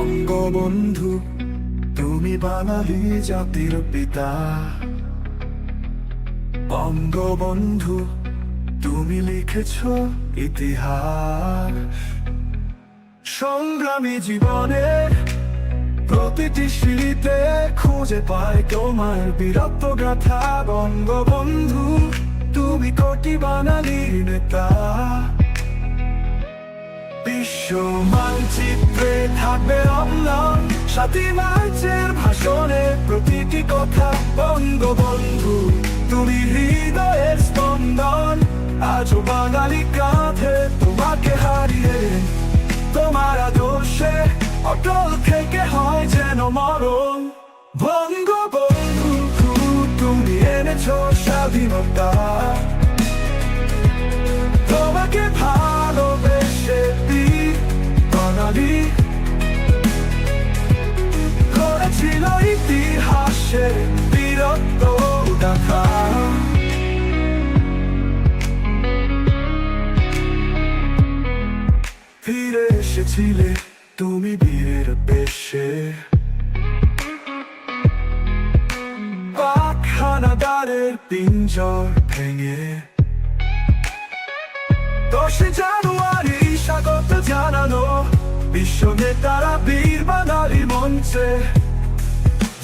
বঙ্গবন্ধু, তুমি বাঙালি জাতির পিতা। বঙ্গবন্ধু, তুমি লিখেছ ইতিহাস। সংগ্রামী জীবনে প্রতিটি সিঁড়িতে খুঁজে পায় তোমার বীরত্ব গাথা। বঙ্গবন্ধু, তুমি কোটি বাঙালির নেতা। বিশ্ব মানচিত্রে থাকবে অম্লান। সাতই মার্চের ভাষণে প্রতিটি কথা বঙ্গবন্ধু, তুমি হৃদয়ের স্পন্দন। আজও বাঙালি কাঁধে তোমাকে হারিয়ে, তোমার আদর্শে অটল থেকে হয় যেন মরণ। বঙ্গবন্ধু, তুমি এনেছ স্বাধীনতা। ফিরে এসেছিলে তুমি বীরের বেশে। পাখানাদারের পিঞ্জর ভেঙে। দশে জানুয়ারি স্বাগত জানানো বিশ্ব নেতারা বীর বাঙালি মঞ্চে।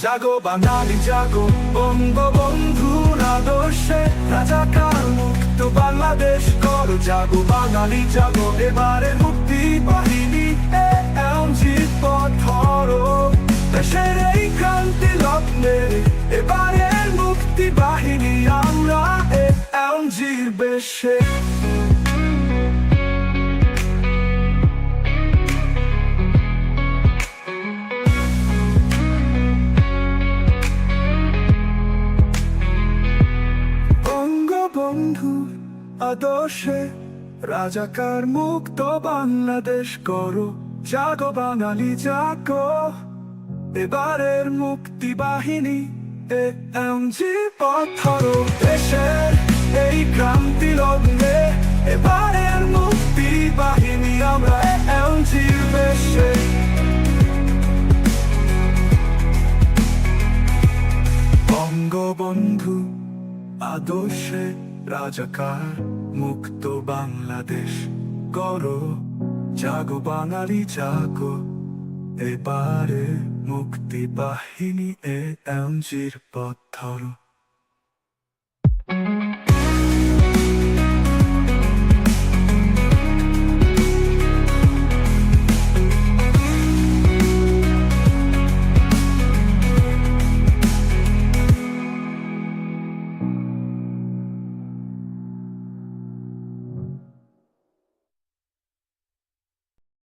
জাগো, বাঙালি জাগো বঙ্গবন্ধুর আদর্শে রাজাকার মুক্ত বাংলাদেশ কর, জাগো, বাঙালি জাগো এবারে মুক্তি বাহিনী। আদর্শে রাজাকার মুক্ত বাংলাদেশ করো। জাগো বাঙালি, জাগো। এবারের মুক্তি বাহিনী এ এমজি পথরো দেশের এই ক্রান্তি লগ্নে এবারের মুক্তি বাহিনী আমরা এমজির বেশে বঙ্গবন্ধু আদর্শে রাজাকার মুক্ত বাংলাদেশ করো জাগো বাঙালি জাগো। এবারে মুক্তি বাহিনী এ এমজির পথ